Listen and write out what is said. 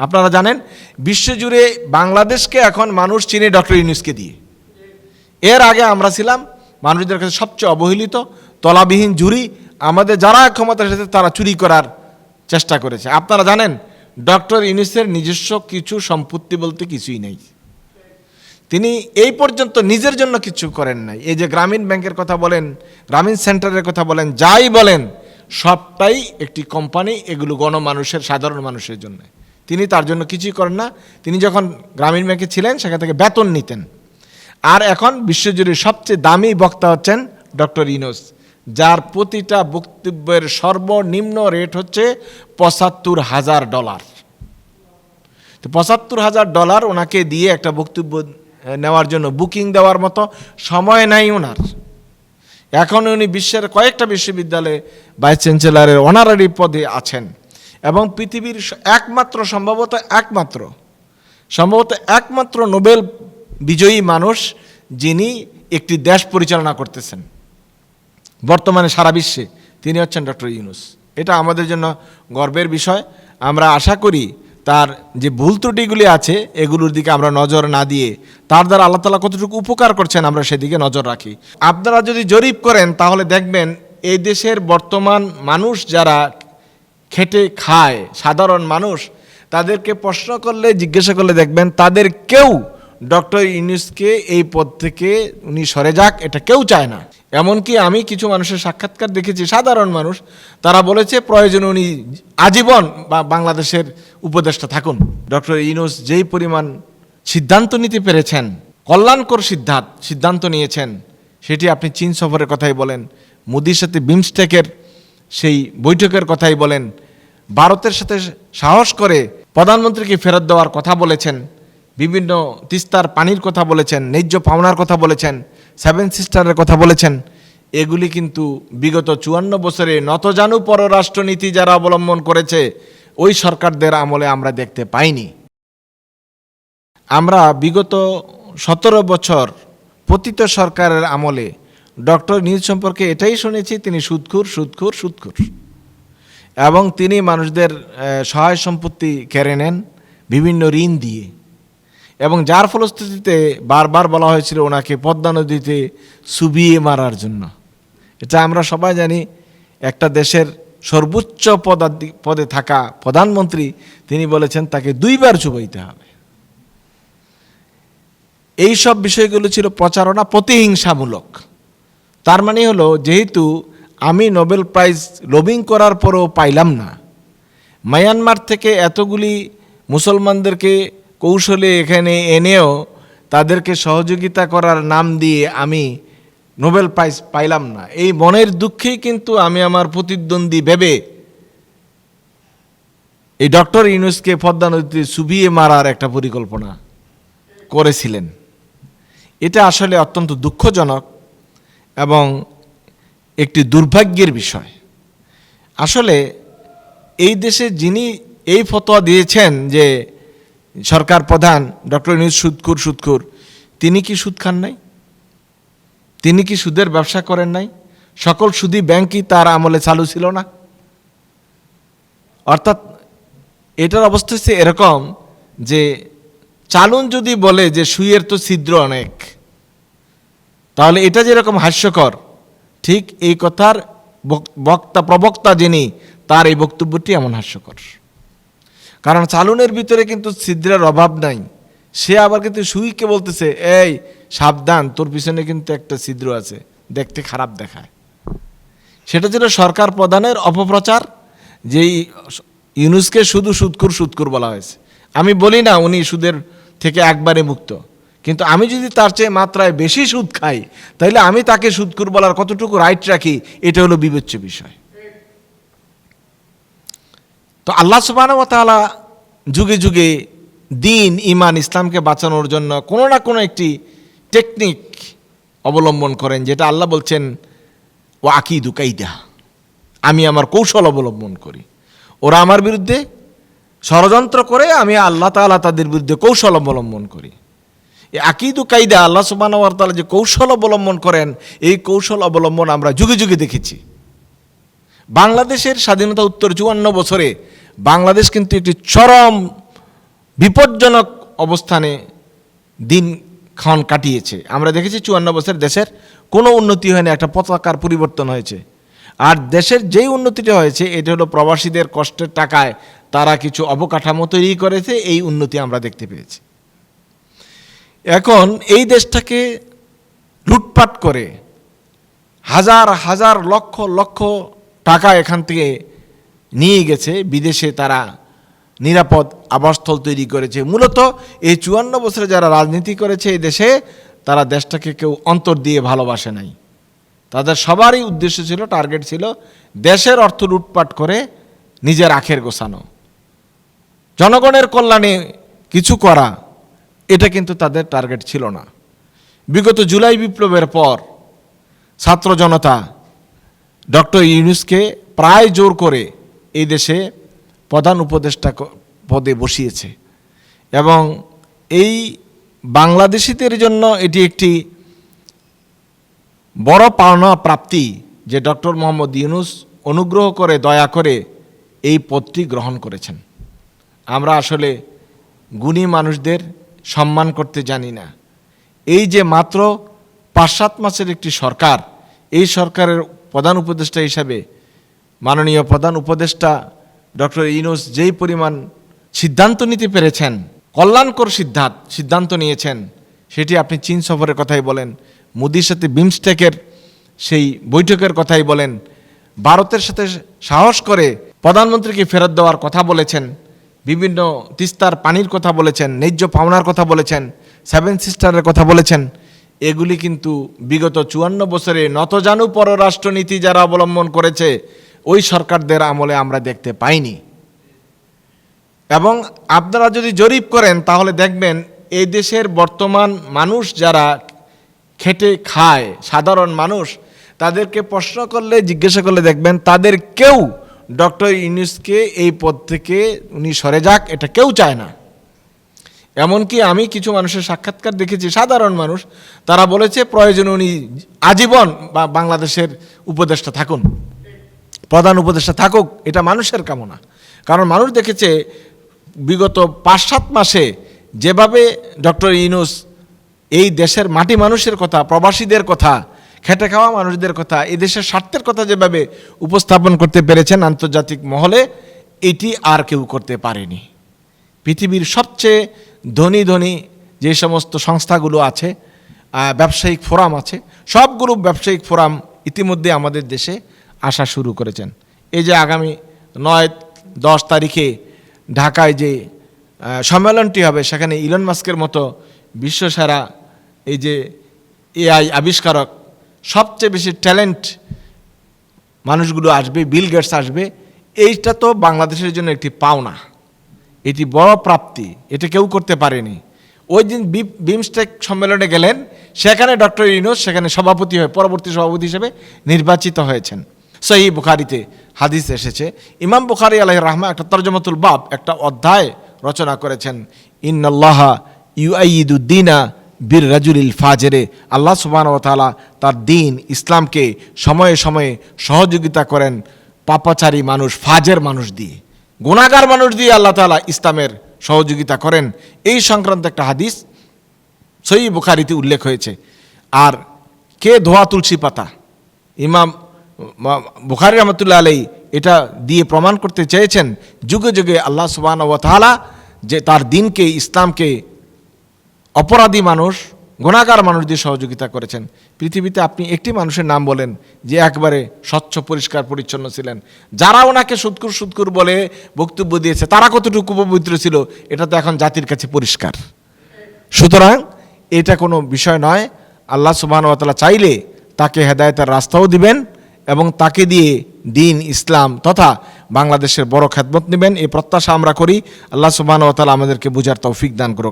আপনারা জানেন বিশ্বজুড়ে বাংলাদেশকে এখন মানুষ চিনে ডক্টর ইউনুসকে দিয়ে। এর আগে আমরা ছিলাম মানুষদের কাছে সবচেয়ে অবহেলিত, তলাবিহীন জুরি আমাদের যারা ক্ষমতার সাথে তারা চুরি করার চেষ্টা করেছে। আপনারা জানেন, ডক্টর ইউনুসের নিজস্ব কিছু সম্পত্তি বলতে কিছুই নেই। তিনি এই পর্যন্ত নিজের জন্য কিছু করেন নাই। এই যে গ্রামীণ ব্যাংকের কথা বলেন, গ্রামীণ সেন্টারের কথা বলেন, যাই বলেন, সবটাই একটি কোম্পানি, এগুলো গণমানুষের, সাধারণ মানুষের জন্য। তিনি তার জন্য কিছুই করেন না। তিনি যখন গ্রামীণ ব্যাংকে ছিলেন, সেখান থেকে বেতন নিতেন। আর এখন বিশ্বজুড়ে সবচেয়ে দামি বক্তা হচ্ছেন ডক্টর ইনোস, যার প্রতিটা বক্তব্যের সর্বনিম্ন রেট হচ্ছে পঁচাত্তর হাজার ডলার। তো পঁচাত্তর হাজার ডলার ওনাকে দিয়ে একটা বক্তব্য নেওয়ার জন্য, বুকিং দেওয়ার মতো সময় নাই ওনার। এখন উনি বিশ্বের কয়েকটা বিশ্ববিদ্যালয়ে ভাইস চ্যান্সেলরের অনারারি পদে আছেন। এবং পৃথিবীর একমাত্র, সম্ভবত একমাত্র সম্ভবত একমাত্র নোবেল বিজয়ী মানুষ যিনি একটি দেশ পরিচালনা করতেছেন। বর্তমানে সারা বিশ্বে তিনি হচ্ছেন ডক্টর ইউনুস। এটা আমাদের জন্য গর্বের বিষয়। আমরা আশা করি তার যে ভুল ত্রুটিগুলি আছে, এগুলোর দিকে আমরা নজর না দিয়ে তার দ্বারা আল্লাহ তালা কতটুকু উপকার করছেন আমরা সেদিকে নজর রাখি। আপনারা যদি জরিপ করেন, তাহলে দেখবেন এই দেশের বর্তমান মানুষ যারা খেটে খায়। সাধারণ মানুষ তাদেরকে প্রশ্ন করলে, জিজ্ঞাসা করলে দেখবেন তাদের কেউ ডক্টর ইউনুসকে এই পদ থেকে উনি সরে যাক, এটা কেউ চায় না। এমনকি আমি কিছু মানুষের সাক্ষাৎকার দেখেছি, সাধারণ মানুষ, তারা বলেছে প্রয়োজন উনি আজীবন বা বাংলাদেশের উপদেষ্টা থাকুন। ডক্টর ইউনুস যেই পরিমাণ সিদ্ধান্ত নিতে পেরেছেন, কল্যাণকর সিদ্ধান্ত সিদ্ধান্ত নিয়েছেন, সেটি আপনি চীন সফরের কথাই বলেন, মোদির সাথে বিমস্টেকের সেই বৈঠকের কথাই বলেন। ভারতের সাথে সাহস করে প্রধানমন্ত্রীকে ফেরত দেওয়ার কথা বলেছেন। বিভিন্ন তিস্তার পানির কথা বলেছেন, ন্যায্য পাওনার কথা বলেছেন, সেভেন সিস্টারের কথা বলেছেন। এগুলি কিন্তু বিগত চুয়ান্ন বছরে নতজানু পররাষ্ট্রনীতি যারা অবলম্বন করেছে, ওই সরকারদের আমলে আমরা দেখতে পাইনি। আমরা বিগত সতেরো বছর পতিত সরকারের আমলে ডক্টর নিউজ সম্পর্কে এটাই শুনেছি, তিনি সুদখুর সুদখুর সুদখুর এবং তিনি মানুষদের সহায় সম্পত্তি কেড়ে নেন, বিভিন্ন ঋণ দিয়ে। এবং যার ফলশ্রুতিতে বারবার বলা হয়েছিল ওনাকে পদ্মা নদীতে চুবিয়ে মারার জন্য। এটা আমরা সবাই জানি, একটা দেশের সর্বোচ্চ পদাধি, পদে থাকা প্রধানমন্ত্রী, তিনি বলেছেন তাকে দুইবার চুবাইতে হবে। এই সব বিষয়গুলো ছিল প্রচারণা প্রতিহিংসামূলক। তার মানে হলো, যেহেতু আমি নোবেল প্রাইজ লবিং করার পরও পাইলাম না, মায়ানমার থেকে এতগুলি মুসলমানদেরকে কৌশলে এখানে এনেও তাদেরকে সহযোগিতা করার নাম দিয়ে আমি নোবেল প্রাইজ পাইলাম না। এই মনের দুঃখেই কিন্তু আমি আমার প্রতিদ্বন্দ্বী ভেবে এই ডক্টর ইউনুসকে পদ্মা নদীতে চুবিয়ে মারার একটা পরিকল্পনা করেছিলেন। এটা আসলে অত্যন্ত দুঃখজনক। এবং একটি দুর্ভাগ্যের বিষয়। আসলে এই দেশে যিনি এই ফতোয়া দিয়েছেন যে সরকার প্রধান ডক্টর ইউনুস সুদকুর সুদকুর তিনি কি সুদ খান নাই? তিনি কি সুদের ব্যবসা করেন নাই? সকল সুদী ব্যাংকই তার আমলে চালু ছিল না। অর্থাৎ এটার অবস্থা হচ্ছে এরকম যে চালুন যদি বলে যে সুইয়ের তো ছিদ্র অনেক তাহলে এটা যেরকম হাস্যকর, ঠিক এই কথার বক- বক্তা, প্রবক্তা যিনি, তার এই বক্তব্যটি এমন হাস্যকর। কারণ চালুনের ভিতরে কিন্তু ছিদ্রের অভাব নাই। সে আবার কিন্তু সুইকে বলতেছে, এই, সাবধান, তোর পিছনে কিন্তু একটা ছিদ্র আছে, দেখতে খারাপ দেখায়। সেটা ছিল সরকার প্রধানের অপপ্রচার, যেই ইউনুসকে শুধু সুদকুর সুদকুর বলা হয়েছে। আমি বলি না, উনি সুদের থেকে একবারে মুক্ত। কিন্তু আমি যদি তার চেয়ে মাত্রায় বেশি সুদ খাই তাহলে আমি তাকে সুদকুর বলার কতটুকু রাইট রাখি, এটা হলো বিবেচ্য বিষয়। তো আল্লাহ সুবাহ তাআলা যুগে যুগে দিন ইমান ইসলামকে বাঁচানোর জন্য কোনো না কোনো একটি টেকনিক অবলম্বন করেন, যেটা আল্লাহ বলছেন ও আকিদু কাইদা আমি আমার কৌশল অবলম্বন করি। ওরা আমার বিরুদ্ধে ষড়যন্ত্র করে, আমি আল্লাহ তাআলা তাদের বিরুদ্ধে কৌশল অবলম্বন করি। আকিদু কাইদা আল্লাহ সুবাহ তাআলা যে কৌশল অবলম্বন করেন, এই কৌশল অবলম্বন আমরা যুগে যুগে দেখেছি। বাংলাদেশের স্বাধীনতা উত্তর চুয়ান্ন বছরে বাংলাদেশ কিন্তু একটি চরম বিপজ্জনক অবস্থানে দিন ক্ষণ কাটিয়েছে। আমরা দেখেছি চুয়ান্ন বছর দেশের কোনো উন্নতি হয়নি, একটা পতাকার পরিবর্তন হয়েছে। আর দেশের যেই উন্নতিটা হয়েছে, এটা হলো প্রবাসীদের কষ্টের টাকায় তারা কিছু অবকাঠামো তৈরি করেছে, এই উন্নতি আমরা দেখতে পেয়েছি। এখন এই দেশটাকে লুটপাট করে হাজার হাজার লক্ষ লক্ষ টাকা এখান থেকে নিয়ে গেছে। বিদেশে তারা নিরাপদ আবাসস্থল তৈরি করেছে। মূলত এই চুয়ান্ন বছরে যারা রাজনীতি করেছে এই দেশে, তারা দেশটাকে কেউ অন্তর দিয়ে ভালোবাসে নাই। তাদের সবারই উদ্দেশ্য ছিল, টার্গেট ছিল দেশের অর্থ লুটপাট করে নিজের আখের গোছানো। জনগণের কল্যাণে কিছু করা। এটা কিন্তু তাদের টার্গেট ছিল না। বিগত জুলাই বিপ্লবের পর ছাত্র জনতা ডক্টর ইউনুসকে প্রায় জোর করে এই দেশে প্রধান উপদেষ্টা পদে বসিয়েছে এবং এই বাংলাদেশিদের জন্য এটি একটি বড় পাওনা প্রাপ্তি যে ডক্টর মোহাম্মদ ইউনুস অনুগ্রহ করে, দয়া করে এই পদটি গ্রহণ করেছেন। আমরা আসলে গুণী মানুষদের সম্মান করতে জানি না। এই যে মাত্র পাঁচ সাত মাসের একটি সরকার, এই সরকারের প্রধান উপদেষ্টা হিসাবে, মাননীয় প্রধান উপদেষ্টা ডক্টর ইউনুস যেই পরিমাণ সিদ্ধান্ত নিতে পেরেছেন, কল্যাণকর সিদ্ধান্ত সিদ্ধান্ত নিয়েছেন, সেটি আপনি চীন সফরের কথাই বলেন, মোদির সাথে বিমস্টেকের সেই বৈঠকের কথাই বলেন, ভারতের সাথে সাহস করে প্রধানমন্ত্রীকে ফেরত দেওয়ার কথা বলেছেন বিভিন্ন তিস্তার পানির কথা বলেছেন, ন্যায্য পাওনার কথা বলেছেন সেভেন সিস্টারের কথা বলেছেন। এগুলি কিন্তু বিগত চুয়ান্ন বছরে নতজানু পররাষ্ট্রনীতি যারা অবলম্বন করেছে, ওই সরকারদের আমলে আমরা দেখতে পাইনি। এবং আপনারা যদি জরিপ করেন, তাহলে দেখবেন এই দেশের বর্তমান মানুষ যারা খেটে খায়, সাধারণ মানুষ, তাদেরকে প্রশ্ন করলে, জিজ্ঞাসা করলে দেখবেন তাদের কেউ ডক্টর ইউনুসকে এই পদ থেকে উনি সরে যাক, এটা কেউ চায় না। এমনকি আমি কিছু মানুষের সাক্ষাৎকার দেখেছি, সাধারণ মানুষ, তারা বলেছে প্রয়োজন উনি আজীবন বা বাংলাদেশের উপদেষ্টা থাকুন। প্রধান উপদেষ্টা থাকুক, এটা মানুষের কামনা। কারণ মানুষ দেখেছে, বিগত পাঁচ সাত মাসে যেভাবে ডক্টর ইউনুস এই দেশের মাটি মানুষের কথা, প্রবাসীদের কথা খেটে খাওয়া মানুষদের কথা এই দেশের স্বার্থের কথা যেভাবে উপস্থাপন করতে পেরেছেন আন্তর্জাতিক মহলে, এটি আর কেউ করতে পারেনি। পৃথিবীর সবচেয়ে ধনী ধনী যে সমস্ত সংস্থাগুলো আছে ব্যবসায়িক ফোরাম আছে সবগুলো ব্যবসায়িক ফোরাম ইতিমধ্যে আমাদের দেশে আসা শুরু করেছেন। এই যে আগামী নয়, দশ তারিখে ঢাকায় যে সম্মেলনটি হবে, সেখানে ইলন মাস্কের মতো বিশ্বসেরা এই যে এআই আবিষ্কারক সবচেয়ে বেশি ট্যালেন্ট মানুষগুলো আসবে বিল গেটস আসবে, এইটা তো বাংলাদেশের জন্য একটি পাওনা। এটি বড় প্রাপ্তি, এটা কেউ করতে পারেনি। ওই দিন বিমস্টেক সম্মেলনে গেলেন, সেখানে ডক্টর ইউনুস সেখানে সভাপতি হয়ে, পরবর্তী সভাপতি হিসেবে নির্বাচিত হয়েছেন। সহি বুখারিতে হাদিস এসেছে, ইমাম বুখারি আলহ রাহমা একটা তর্জমাতুল বাব, একটা অধ্যায় রচনা করেছেন, ইন্নাল্লাহ ইউআইদুদ্দিনা বীর রাজুলিল ফাজেরে আল্লাহ তাআলা তার দিন ইসলামকে সময়ে সময়ে সহযোগিতা করেন পাপাচারী মানুষ, ফাজের মানুষ দিয়ে। গুণাগার মানুষ দিয়ে আল্লাহ তাআলা ইসলামের সহযোগিতা করেন। এই সংক্রান্ত একটা হাদিস সই বুখারিতে উল্লেখ হয়েছে। আর কে ধোয়া তুলসী পাতা? ইমাম বুখারি রহমতুল্লাহ আলাই এটা দিয়ে প্রমাণ করতে চেয়েছেন, যুগে যুগে আল্লাহ সুবান ও তাআলা যে তার দিনকে, ইসলামকে অপরাধী মানুষ, গুণাগার মানুষ দিয়ে সহযোগিতা করেছেন। পৃথিবীতে আপনি একটি মানুষের নাম বলেন যে একবারে স্বচ্ছ, পরিষ্কার, পরিচ্ছন্ন ছিলেন। যারা ওনাকে সুৎকুর সুৎকুর বলে বক্তব্য দিয়েছে, তারা কতটুকু পবিত্র ছিল, এটা তো এখন জাতির কাছে পরিষ্কার। সুতরাং এটা কোনো বিষয় নয়। আল্লাহ সুবাহতালা চাইলে তাকে হেদায়তের রাস্তাও দিবেন এবং তাকে দিয়ে দিন, ইসলাম তথা বাংলাদেশের বড় খ্যাতমত নেবেন। এই প্রত্যাশা আমরা করি। আল্লাহ সুবাহ আমাদেরকে বুঝার তৌফিক দান করুক।